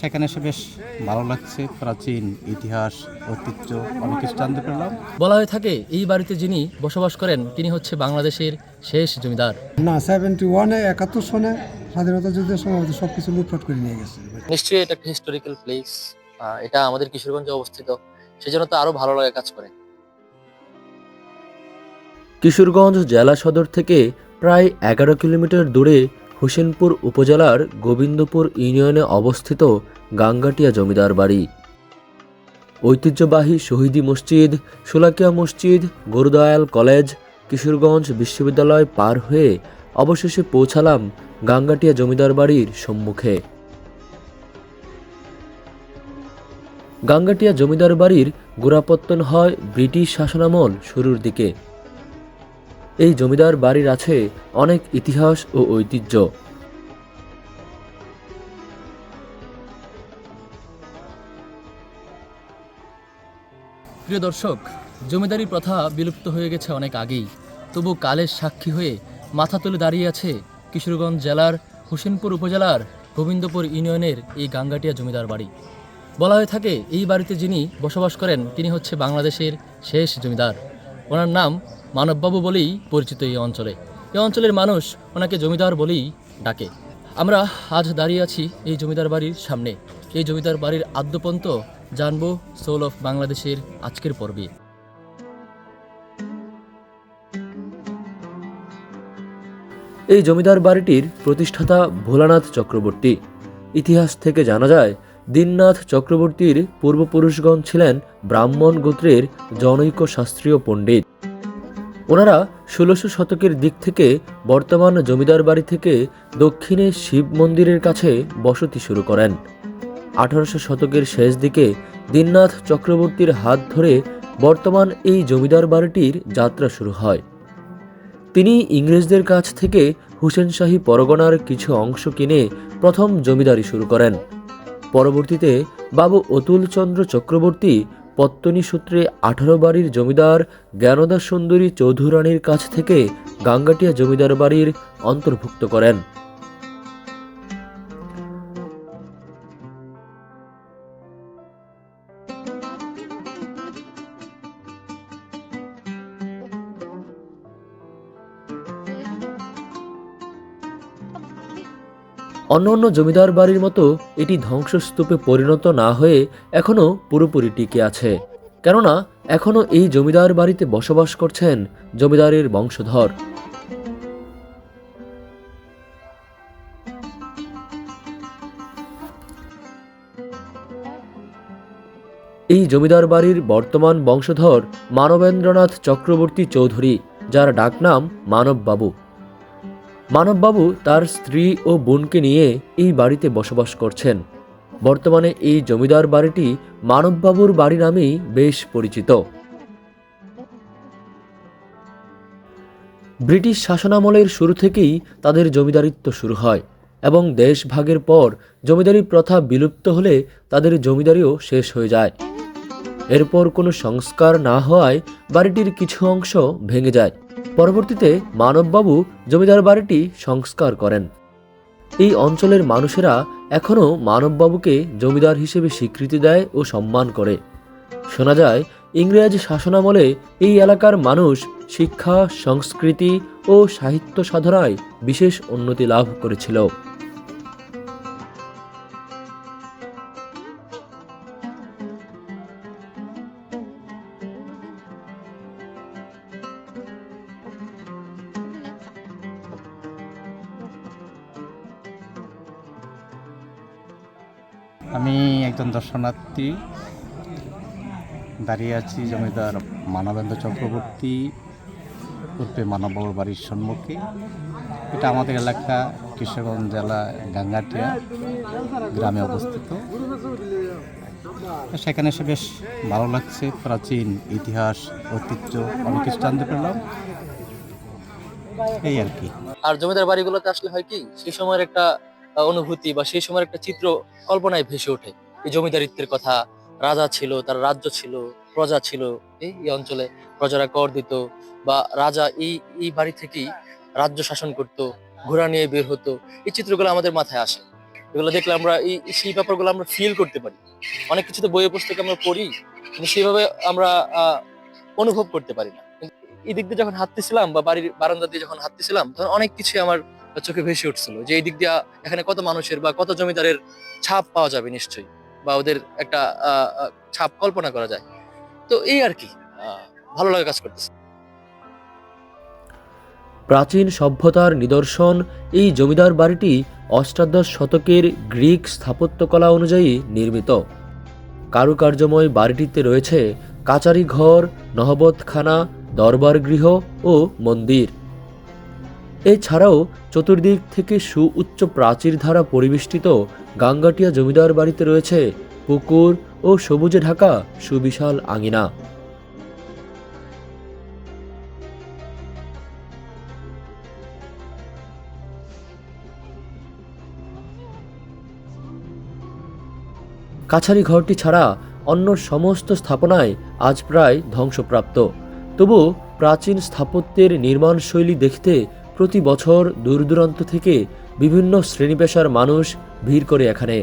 সেখানে এসে বেশ ভালো লাগছে। প্রাচীন ইতিহাস ঐতিহ্য অনেক কিছু জানতে পারলাম বলা হয়ে থাকে এই বাড়িতে যিনি বসবাস করেন তিনি হচ্ছে বাংলাদেশের শেষ জমিদার। না সেভেন্টি ওয়ানে একাত্তর সনে স্বাধীনতা যুদ্ধের সময় আমাদের সব কিছু লুটপাট করে নিয়ে গেছে। নিশ্চয়ই এটা একটা হিস্টোরিক্যাল প্লেস এটা আমাদের কিশোরগঞ্জে অবস্থিত। সেজন্য তো আরও ভালো লাগে কাজ করে। কিশোরগঞ্জ জেলা সদর থেকে প্রায় এগারো কিলোমিটার দূরে হোসেনপুর উপজেলার গোবিন্দপুর ইউনিয়নে অবস্থিত গাঙ্গাটিয়া জমিদার বাড়ি। ঐতিহ্যবাহী শহীদি মসজিদ, শোলাকিয়া মসজিদ, গুরুদয়াল কলেজ, কিশোরগঞ্জ বিশ্ববিদ্যালয় পার হয়ে অবশেষে পৌঁছালাম গাঙ্গাটিয়া জমিদার বাড়ির সম্মুখে। গাঙ্গাটিয়া জমিদার বাড়ির গোড়াপত্তন হয় ব্রিটিশ শাসনামল শুরুর দিকে। এই জমিদার বাড়ির আছে অনেক ইতিহাস ও ঐতিহ্য। প্রিয় দর্শক, জমিদারি প্রথা বিলুপ্ত হয়ে গেছে অনেক আগেই। তবু কালের সাক্ষী হয়ে মাথা তুলে দাঁড়িয়ে আছে কিশোরগঞ্জ জেলার হোসেনপুর উপজেলার গোবিন্দপুর ইউনিয়নের এই গাঙ্গাটিয়া জমিদার বাড়ি। বলা হয়ে থাকে, এই বাড়িতে যিনি বসবাস করেন, তিনি হচ্ছে বাংলাদেশের শেষ জমিদার। ওনার নাম মানববাবু বলেই পরিচিত এই অঞ্চলে। এই অঞ্চলের মানুষ ওনাকে জমিদার বলেই ডাকে। আমরা আজ দাঁড়িয়ে আছি এই জমিদার বাড়ির সামনে। এই জমিদার বাড়ির আদ্যপন্ত জানব সোল অফ বাংলাদেশের আজকের পর্বে। এই জমিদার বাড়িটির প্রতিষ্ঠাতা ভোলানাথ চক্রবর্তী। ইতিহাস থেকে জানা যায়, দীননাথ চক্রবর্তীর পূর্বপুরুষগণ ছিলেন ব্রাহ্মণ গোত্রের জনৈক শাস্ত্রীয় পণ্ডিত। ওনারা ষোলোশো শতকের দিক থেকে বর্তমান জমিদার বাড়ি থেকে দক্ষিণে শিব মন্দিরের কাছে বসতি শুরু করেন। আঠারোশো শতকের শেষ দিকে দীননাথ চক্রবর্তীর হাত ধরে বর্তমান এই জমিদার বাড়িটির যাত্রা শুরু হয়। তিনি ইংরেজদের কাছ থেকে হুসেন শাহী পরগনার কিছু অংশ কিনে প্রথম জমিদারি শুরু করেন। পরবর্তীতে বাবু অতুলচন্দ্র চক্রবর্তী পত্তনী সূত্রে আঠারো বাড়ির জমিদার জ্ঞানদা সুন্দরী চৌধুরানীর কাছ থেকে গাঙ্গাটিয়া জমিদার বাড়ির অন্তর্ভুক্ত করেন। অন্যান্য জমিদার বাড়ির মতো এটি ধ্বংসস্তূপে পরিণত না হয়ে এখনও পুরোপুরি টিকে আছে। কেননা, এখনও এই জমিদার বাড়িতে বসবাস করছেন জমিদারের বংশধর। এই জমিদার বাড়ির বর্তমান বংশধর মানবেন্দ্রনাথ চক্রবর্তী চৌধুরী, যার ডাকনাম মানববাবু। মানববাবু তার স্ত্রী ও বোনকে নিয়ে এই বাড়িতে বসবাস করছেন। বর্তমানে এই জমিদার বাড়িটি মানববাবুর বাড়ি নামেই বেশ পরিচিত। ব্রিটিশ শাসনামলের শুরু থেকেই তাদের জমিদারিত্ব শুরু হয় এবং দেশ ভাগের পর জমিদারি প্রথা বিলুপ্ত হলে তাদের জমিদারিও শেষ হয়ে যায়। এরপর কোনো সংস্কার না হওয়ায় বাড়িটির কিছু অংশ ভেঙে যায়। পরবর্তীতে মানববাবু জমিদার বাড়িটি সংস্কার করেন। এই অঞ্চলের মানুষেরা এখনও মানববাবুকে জমিদার হিসেবে স্বীকৃতি দেয় ও সম্মান করে। শোনা যায়, ইংরেজ শাসনামলে এই এলাকার মানুষ শিক্ষা, সংস্কৃতি ও সাহিত্য সাধনায় বিশেষ উন্নতি লাভ করেছিল। আমি একজন দর্শনার্থী। দাঁড়িয়ে আছি জমিদার মানবেন্দ্র চক্রবর্তী উর্ফে মানববাবুর বাড়ির সম্মুখে। এটা আমাদের এলাকা, কিশোরগঞ্জ জেলা গাঙ্গাটিয়া গ্রামে অবস্থিত। সেখানে এসে বেশ ভালো লাগছে। প্রাচীন ইতিহাস, ঐতিহ্য অনেক কিছু জানতে পারলাম এই আর কি। আর জমিদার বাড়িগুলোতে আসলে হয় কি সেই সময়ের একটা অনুভূতি বা সেই সময়ের একটা চিত্র কল্পনায় ভেসে ওঠে। এই জমিদারিত্বের কথা, রাজা ছিল, তার রাজ্য ছিল, প্রজা ছিল, এই অঞ্চলে প্রজারা কর দিত বা রাজা এই এই বাড়ি থেকেই রাজ্য শাসন করত, ঘোড়া নিয়ে বের হতো। এই চিত্রগুলো আমাদের মাথায় আসে। এগুলো দেখলে আমরা এই সেই ব্যাপারগুলো আমরা ফিল করতে পারি। অনেক কিছু তো বইয়ে পুস্তকে আমরা পড়ি, কিন্তু সেইভাবে আমরা অনুভব করতে পারি না। এই দিক দিয়ে যখন হাঁটতেছিলাম বা বাড়ির বারান্দা দিয়ে যখন হাঁটতেছিলাম, তখন অনেক কিছু আমার চোখে ভেসে উঠছিল যে এই দিক দিয়ে এখানে কত মানুষের বা কত জমিদারের ছাপ পাওয়া যাবে নিশ্চয়ই, বা ওদের একটা ছাপ কল্পনা করা যায়। তো এই আর কি ভালো লাগে কাজ করতেছে। প্রাচীন সভ্যতার নিদর্শন, এই জমিদার বাড়িটি অষ্টাদশ শতকের গ্রিক স্থাপত্যকলা অনুযায়ী নির্মিত। কারুকার্যময় বাড়িটিতে রয়েছে কাচারি ঘর, নহবতখানা, দরবার গৃহ ও মন্দির। এছাড়াও চতুর্দিক থেকে সুউচ্চ প্রাচীর দ্বারা পরিবেষ্টিত গাঙ্গাটিয়া জমিদার বাড়িতে রয়েছে পুকুর ও সবুজে ঢাকা সুবিশাল আঙিনা। কাছারি ঘরটি ছাড়া অন্য সমস্ত স্থাপনায় আজ প্রায় ধ্বংসপ্রাপ্ত। তবু প্রাচীন স্থাপত্যের নির্মাণশৈলী দেখতে প্রতি বছর দূর দূরান্ত থেকে বিভিন্ন শ্রেণি পেশার মানুষ ভিড় করে এখানে।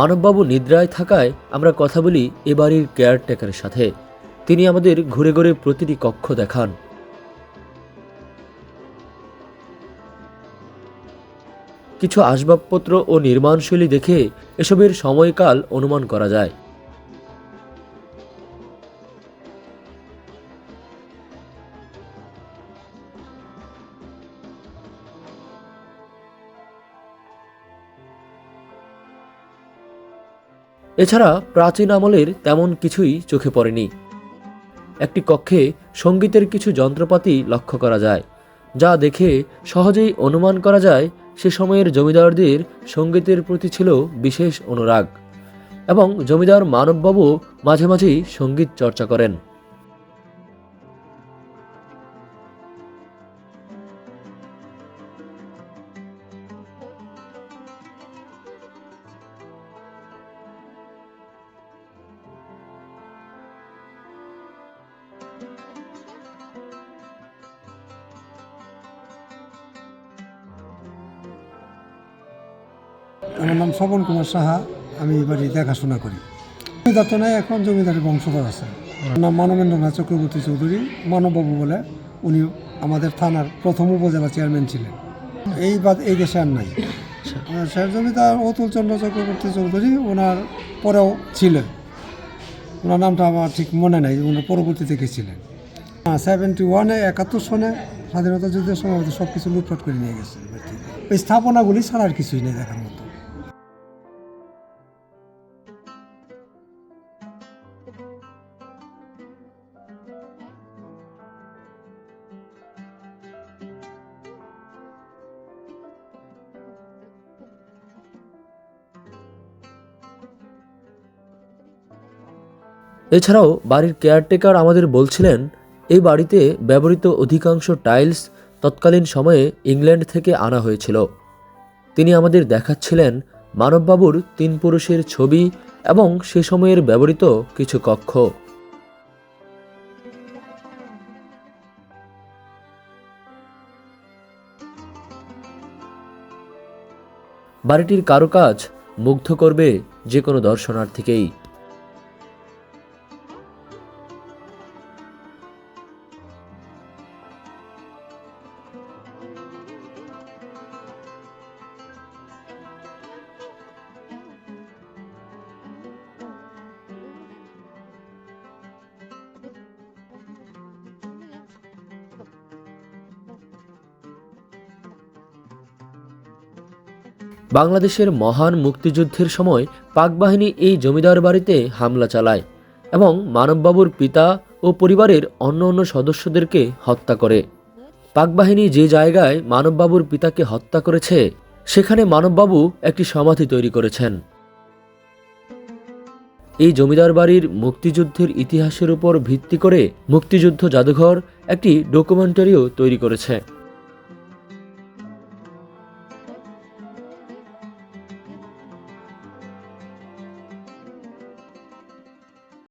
মানববাবু নিদ্রায় থাকায় আমরা কথা বলি এ বাড়ির কেয়ারটেকারের সাথে। তিনি আমাদের ঘুরে ঘুরে প্রতিটি কক্ষ দেখান। কিছু আসবাবপত্র ও নির্মাণশৈলী দেখে এসবের সময়কাল অনুমান করা যায়। এছাড়া প্রাচীন আমলের তেমন কিছুই চোখে পড়েনি। একটি কক্ষে সঙ্গীতের কিছু যন্ত্রপাতি লক্ষ্য করা যায়, যা দেখে সহজেই অনুমান করা যায় সে সময়ের জমিদারদের সঙ্গীতের প্রতি ছিল বিশেষ অনুরাগ, এবং জমিদার মানববাবু মাঝে মাঝেই সংগীত চর্চা করেন। আমার নাম শ্রবণ কুমার সাহা, আমি এই বাড়ি দেখাশোনা করি। জমিদার তো নাই, এখন জমিদারের বংশধর আছে। নাম মানবেন্দ্রনাথ চক্রবর্তী চৌধুরী, মানববাবু বলে উনি আমাদের থানার প্রথম উপজেলা চেয়ারম্যান ছিলেন। এই বাদ, এই দেশে আর নাই। শেষ জমিদার অতুল চন্দ্র চক্রবর্তী চৌধুরী, ওনার পরেও ছিলেন। ওনার নামটা আমার ঠিক মনে নাই ওনার পরবর্তীতে কে ছিলেন সেভেন্টি ওয়ানে একাত্তর সনে স্বাধীনতা যুদ্ধের সময় সব কিছু লুটপাট করে নিয়ে গেছে। স্থাপনাগুলি ছাড়া আর কিছুই নেই দেখার মতো। এছাড়াও বাড়ির কেয়ারটেকার আমাদের বলছিলেন, এই বাড়িতে ব্যবহৃত অধিকাংশ টাইলস তৎকালীন সময়ে ইংল্যান্ড থেকে আনা হয়েছিল। তিনি আমাদের দেখাচ্ছিলেন মানববাবুর তিন পুরুষের ছবি এবং সে সময়ের ব্যবহৃত কিছু কক্ষ। বাড়িটির কারুকাজ মুগ্ধ করবে যে কোনো দর্শনার্থীকেই। বাংলাদেশের মহান মুক্তিযুদ্ধের সময় পাক বাহিনী এই জমিদার বাড়িতে হামলা চালায় এবং মানববাবুর পিতা ও পরিবারের অন্য অন্য সদস্যদেরকে হত্যা করে। পাক বাহিনী যে জায়গায় মানববাবুর পিতাকে হত্যা করেছে, সেখানে মানববাবু একটি সমাধি তৈরি করেছেন। এই জমিদার বাড়ির মুক্তিযুদ্ধের ইতিহাসের উপর ভিত্তি করে মুক্তিযুদ্ধ জাদুঘর একটি ডকুমেন্টারিও তৈরি করেছে।